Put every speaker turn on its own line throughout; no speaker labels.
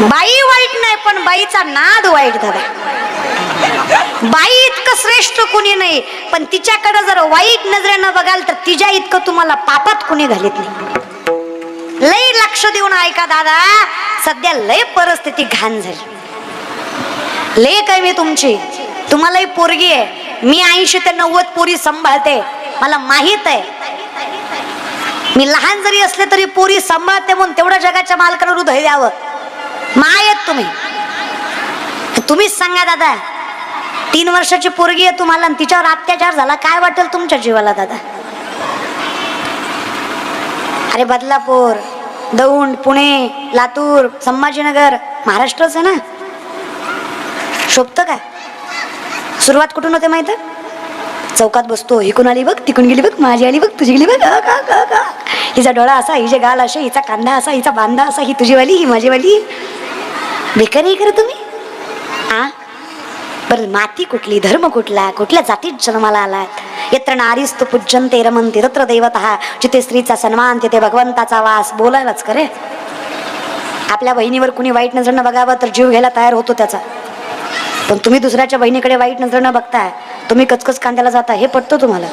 बाई वाईट नाही पण बाईचा नाद वाईट दादा बाई इतकं श्रेष्ठ कुणी नाही पण तिच्याकडे जर वाईट नजरेनं बघाल तर तिच्या इतकं तुम्हाला पापात कुणी घालीत नाही. लय लक्ष देऊन ऐका दादा सध्या लय परिस्थिती घाण झाली. लय काय मी तुमची तुम्हालाही पोरगी आहे. मी ऐंशी ते नव्वद पोरी सांभाळते. मला माहीत आहे. मी लहान जरी असले तरी पोरी सांभाळते म्हणून तेवढ्या जगाच्या मालकाला हृदय द्यावं. माय आहेत तुम्ही. तुम्हीच सांगा दादा. तीन वर्षाची पोरगी आहे तुम्हाला आणि तिच्यावर अत्याचार झाला. काय वाटेल तुमच्या जीवाला दादा? अरे बदलापूर दौंड पुणे लातूर संभाजीनगर महाराष्ट्रच आहे ना? शोभतं काय सुरुवात कुठून होते माहीत? चौकात बसतो. इकून आली बघ तिकून गेली बघ माझी आली बघ तुझी गेली बघ. हिचा डोळा असा हिचे गाल असे हिचा कांदा असा हिचा बांधा असा ही तुझीवाली ही माझीवाली. बेकार नाही तुम्ही? आ? बरं माती कुठली धर्म कुठला कुठल्या जातीत जन्माला आलात? यत्र नारीस्तु ते रमंते तत्र दैवत जिथे स्त्रीचा सन्मान तिथे भगवंताचा वास बोलायलाच करे आपल्या बहिणीवर कुणी वाईट नजरनं बघावं तर जीव घ्यायला तयार होतो त्याचा. पण तुम्ही दुसऱ्याच्या बहिणीकडे वाईट नजरनं बघताय तुम्ही कचकच कांद्याला जाता हे पटतं तुम्हाला.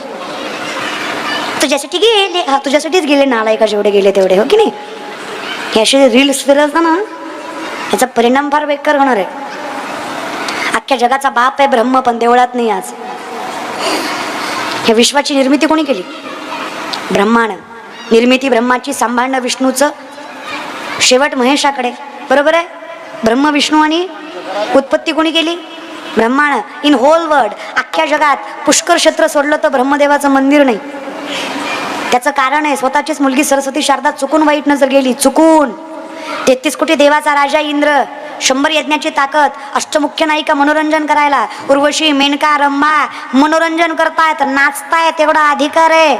तुझ्यासाठी गेले हा तुझ्यासाठीच गेले नालायका जेवढे गेले तेवढे हो की नाही? हे असे रील्स फिरत ना त्याचा परिणाम फार बेकार होणार आहे. अख्ख्या जगाचा बाप आहे ब्रह्म पण देवळात नाही आज. ह्या विश्वाची निर्मिती कोणी केली? ब्रह्मानं. निर्मिती ब्रह्माची सांभाळणं विष्णूचं. शेवट महेशाकडे. बरोबर आहे? ब्रह्म विष्णू आणि उत्पत्ती कोणी केली? ब्रह्मानं. इन होल वर्ल्ड अख्ख्या जगात पुष्कर क्षेत्र सोडलं तर ब्रह्मदेवाचं मंदिर नाही. त्याचं कारण आहे स्वतःचीच मुलगी सरस्वती शारदा चुकून वाईट नजर गेली. चुकून. तेहतीस कोटी देवाचा राजा इंद्र शंभर यज्ञाची ताकद अष्टमुख्य नायिका मनोरंजन करायला उर्वशी मेनका रंभा मनोरंजन करतायत नाचतायत एवढा अधिकार आहे.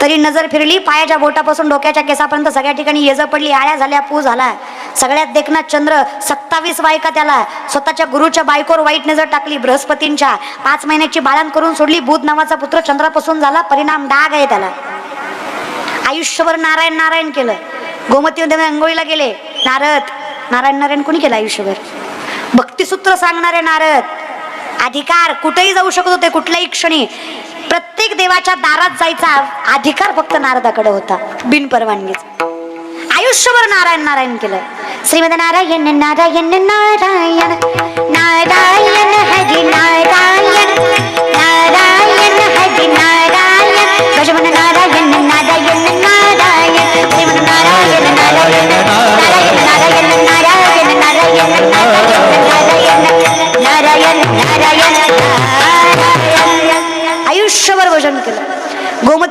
तरी नजर फिरली पायाच्या बोटापासून डोक्याच्या केसापर्यंत सगळ्या ठिकाणी येज पडली आळ्या झाल्या पू झाला. सगळ्यात देखनाथ चंद्र सत्तावीस बायका त्याला स्वतःच्या गुरुच्या बायकोवर वाईट नजर टाकली बृहस्पतींच्या. पाच महिन्याची बाळण करून सोडली बुध नावाचा पुत्र चंद्रापासून झाला परिणाम डाग आहे त्याला. आयुष्यभर नारायण नारायण केलं. गोमती मध्ये अंघोळीला गेले. नारद नारायण नारायण कोणी केलं आयुष्यभर? भक्तिसूत्र सांगणारे नारद अधिकार कुठेही जाऊ शकत होते कुठल्याही क्षणी. प्रत्येक देवाच्या दारात जायचा अधिकार फक्त नारदाकडे होता बिनपरवानगीचा आयुष्यभर नारायण नारायण केलं. श्रीमद नारायण नारायण नारायण नारायण. हरी नारायण नारायण.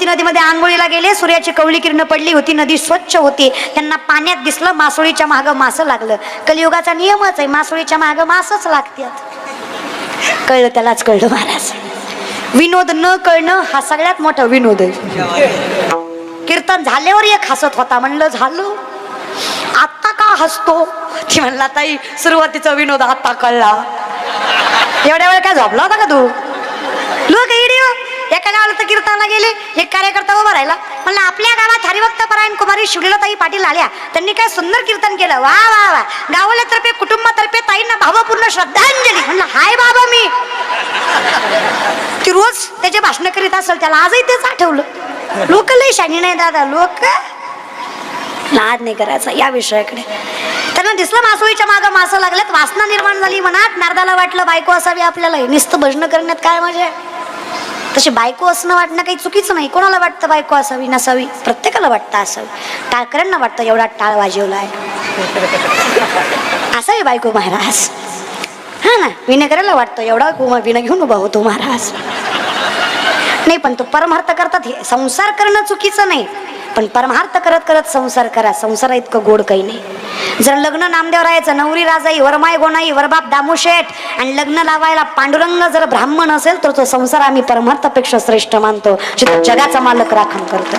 गोमती नदीमध्ये आंघोळीला गेले सूर्याची कवली किरण पडली होती नदी स्वच्छ होती. त्यांना पाण्यात दिसलं मासोळीच्या मागं मासं लागलं. कलियुगाचा नियमच आहे मासोळीच्या मागं मासच लागतात. कळलं त्यालाच कळलं महाराज. विनोद न कळणं हा सगळ्यात मोठा विनोद आहे. कीर्तन झाल्यावर एक हसत होता म्हणलं झालं. आता का हसतो? ती म्हणला ताई सुरुवातीचा विनोद आता कळला. एवढ्या वेळ काय झोपला होता का तू? लोक एका गावाला तर कीर्तनाला गेले एक कार्यकर्ता उभा राहिला. म्हणलं आपल्या गावात हरिभक्त परायण कुमारी शिवलीलाताई पाटील आल्या. त्यांनी काय सुंदर कीर्तन केलं. वा वा वा. गावल्यातर्फे कुटुंबातर्फे ताईंना भावपूर्ण श्रद्धांजली. म्हणलं हाय बाबा मी. ती रोज त्याचे भाषण करीत असेल त्याला आजही तेच आठवलं. लोक लय शाणी नाही दादा लोक लाद नाही करायचा या विषयाकडे. त्यांना दिसलं मासोळीच्या मागं मासं लागल्यात वासना निर्माण झाली मनात नारदाला वाटलं बायको असावी आपल्याला. नुसतं भजनं करण्यात काय मजा आहे? तशी बायको असणं वाटणं काही चुकीचं नाही. कोणाला वाटतं बायको असावी नसावी? प्रत्येकाला वाटतं असावी. टाळकऱ्यांना वाटतं एवढा टाळ वाजवला आहे असावी बायको महाराज. हा ना? विनय वाटतं एवढा कुमा विनय घेऊन उभा होतो महाराज. नाही पण तो परमार्थ करतात हे. संसार करणं चुकीचं नाही. पण परमार्थ करत करत संसार करा. संसारा इतकं गोड काही नाही. जर लग्न नामदेव राहायचं नवरी राजाई वरमाय गोनाई वरबाप दामोशेठ आणि लग्न लावायला पांडुरंग जर ब्राह्मण असेल तर तो संसार आम्ही परमार्थापेक्षा श्रेष्ठ मानतो जगाचा मालक राखण करतो.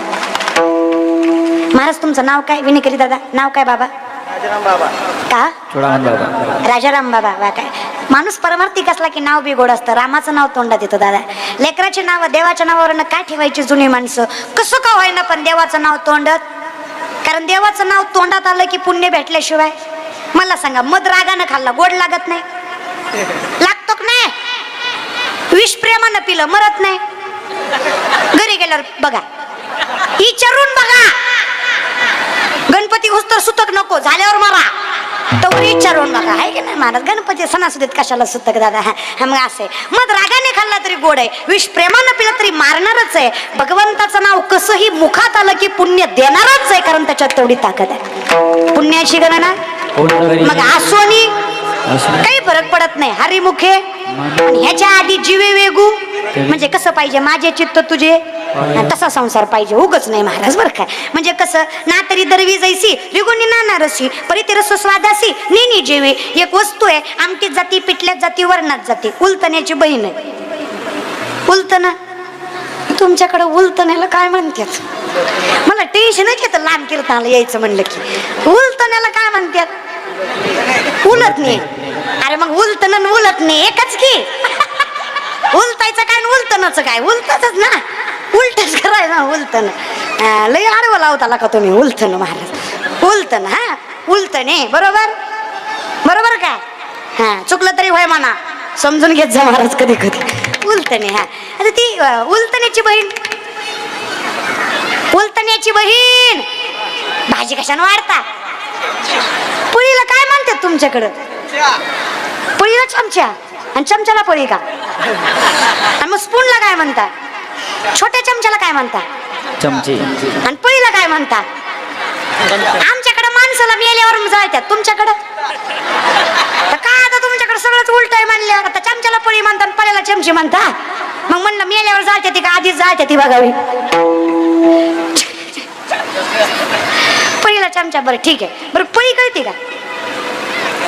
महाराज तुमचं नाव काय? विनिकरी दादा. नाव काय बाबा? का?
चुडामन बाबा.
राजाराम बाबा. वा काय? माणूस परमार्थिक असला की नाव बी गोड असतं. रामाचं नाव तोंडात येतं दादा. लेकराचे नाव देवाच्या नावावरनं काय ठेवायची जुनी माणसं? कसं का होईना पण देवाचं नाव तोंडात? कारण देवाचं नाव तोंडात आलं की पुण्य भेटल्याशिवाय? मला सांगा मध रागानं खाल्ला गोड लागत नाही? लागतो का नाही? विष प्रेमानं पिलं मरत नाही? घरी गेल्यावर बघा. विचारून बघा. गणपती तर सुतक नको झाल्यावर मारा. तर विचारून बघा आहे की नाही महाराज गणपती सणासुदीत कशाला सुतक दादा? हा हा, मग असे. मग रागाने खाल्ला तरी गोड आहे. विष प्रेमानं पिलं तरी मारणारच आहे. भगवंताचं नाव कसंही मुखात आलं की पुण्य देणारच आहे कारण त्याच्यात तेवढी ताकद आहे. पुण्याची गणना? मग आसोनी? काही फरक पडत नाही. हरिमुखे? ह्याच्या आधी जीवे वेगू? म्हणजे कसं पाहिजे? माझे चित्त तुझे? तसा संसार पाहिजे उगच नाही महाराज बरं काय म्हणजे कसं ना तरी दरवी जैसी रिगुणी ना रसी परितिरस स्वादासी नेनी जेवी. एक वस्तू आहे आमटीत जाती पिटल्यात जाती वर्णात जाती. उलतण्याची बहीण आहे. उलतना तुमच्याकडे उलतण्याला काय म्हणतात? मला टेन्शनच येतं लहान कीर्तनाला यायचं म्हणलं की. उलतण्याला काय म्हणतात? उलत नाही. अरे मग उलतन उलत नाही एकच की. उलतायचं काय आणि उलतनाचं काय? उलतच ना. उलटच कराय ना उलतन लई लय आडवं लावताला का तुम्ही? उलथन महाराज. उलतन हा? उलतने बरोबर? बरोबर काय हा चुकलं तरी होय म्हणा. समजून घेत जा महाराज कधी कधी उलतने हा. आता ती उलतण्याची बहीण. उलतण्याची बहीण. भाजी कशानं वाढता? पुळीला काय म्हणतात तुमच्याकडं? पुळीला चमच्या आणि चमच्याला पोळी का? आणि मग स्पूनला काय म्हणता? छोट्या चमच्याला काय म्हणता?
चमचे.
आणि पोळीला काय म्हणता? आमच्याकडे माणसाला मेल्यावर जायच्यात तुमच्याकडं? काय आता तुमच्याकडे सगळंच उलट आहे म्हणल्यावर? आता चमच्याला पोळी म्हणता आणि पळ्याला चमची म्हणता? मग म्हणलं मेल्यावर जायच्या ती का आधीच जायच्या ती बघावी पोळीला चमचा बरं ठीक आहे. बरं पोळी कळते का?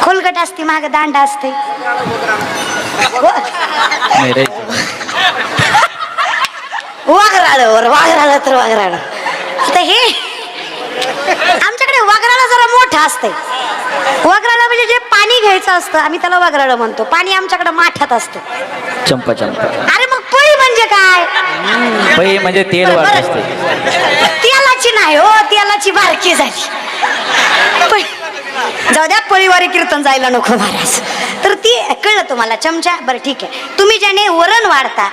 खोलगट असते माग दांडा असते.
नाही रे
वाघराळ वर वाघराळ तर वाघराळ. तर हे आमच्याकडे वाघराला जरा मोठं असते वाघराला म्हणजे जे पाणी घ्यायचं असतं आम्ही त्याला वाघराळ म्हणतो. पाणी आमच्याकडे माठात असतं.
चंपा चंपा.
अरे मग पोळी म्हणजे काय?
पै म्हणजे तेल वाढत. असते.
तेलाची नाही हो तेलाची बारकी झाली. जाऊ द्या पळीवारी कीर्तन जायला नको महाराज. तर ती कळलं तुम्हाला चमचा? बरं ठीक आहे. तुम्ही ज्याने वरण वाढता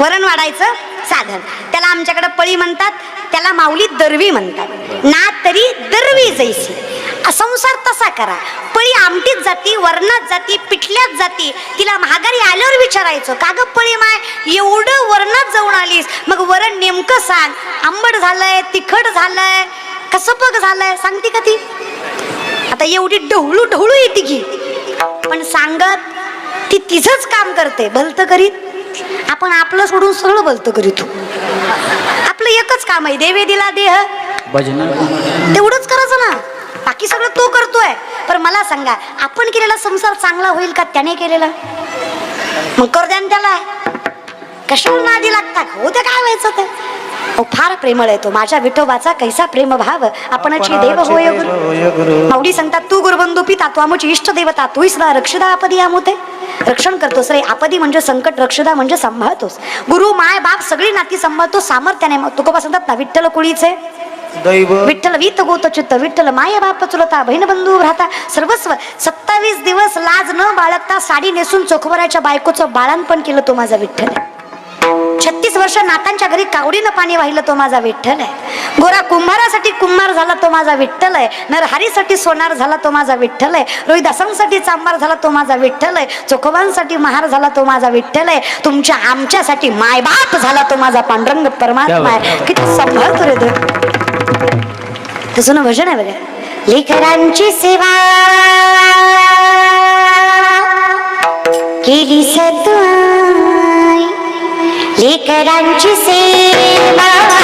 वरण वाढायचं साधन. त्याला आमच्याकडे पळी म्हणतात त्याला माऊली दरवी म्हणतात. ना तरी दरवी जैसी. संसार तसा करा. पळी आमटीत जाती वरणात जाती पिठल्यात जाती. तिला महागारी आल्यावर विचारायचं का ग पळी माय? एवढं वरणात जाऊन आलीस. मग वरण नेमकं सांग. आंबट झालंय तिखट झालंय कसं पग झालंय सांगते का ती? आता एवढी ढवळू ढवळू येते की. पण सांगत ती तिचंच काम करते. भलत करीत आपण आपलं सोडून सगळं भलतं करीत आपलं एकच काम आहे देवे दिला देह.
भजन.
तेवढंच करायचं ना. बाकी सगळं तो करतोय. पण मला सांगा आपण केलेला संसार चांगला होईल का त्याने केलेला? मग कर द्या त्याला. कशावर नादी लागतात? हो ते काय व्हायचं ते अहो फार प्रेमळ आहे तो. माझ्या विठोबाचा कैसा प्रेम भाव. आपणची देव होय गुरु माऊली सांगतात तू गुरुबंधू पिता तू आमची इष्ट देवता तू सदा रक्षदा आपदी आमुते. रक्षण करतोस रे. आपदी म्हणजे संकट रक्षदा म्हणजे सांभाळतोस. गुरु माय बाप सगळी नाती सांभाळतो सामर्थ्याने. तुकोबा सांगतात ना विठ्ठल कुळीचे?
दैव.
विठ्ठल वीत गोत चित्त विठ्ठल माय बाप चुलता बहीण बंधू भ्राता सर्वस्व. सत्तावीस दिवस लाज न बाळगता साडी नेसून चोखवराच्या बायकोचं बाळांपण केलं तो माझा विठ्ठल. छत्तीस वर्ष नातांच्या घरी कावडीनं पाणी वाहिलं तो माझा विठ्ठल. आहे गोरा कुंभारासाठी कुंभार झाला तो माझा विठ्ठल आहे नरहरीसाठी सोनार झाला तो माझा विठ्ठल आहे रोहिदासांसाठी चांबार झाला तो माझा विठ्ठल आहे चोखोबांसाठी महार झाला तो माझा विठ्ठल आहे तुमच्या आमच्यासाठी मायबाप झाला तो माझा पांडुरंग परमात्मा. आहे किती सांभाळतो रे तो. तसं भजन आहे बघा. लेकरांची सेवा केली सतवाई. लेकरांची सेवा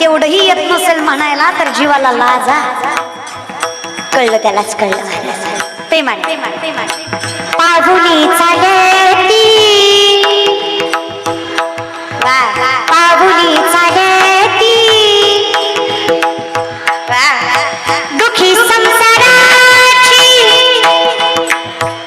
तेवढंही येत नसेल म्हणायला तर जीवाला लाजा कळलं त्यालाच कळलं ते म्हणे पाहुली चालती वा.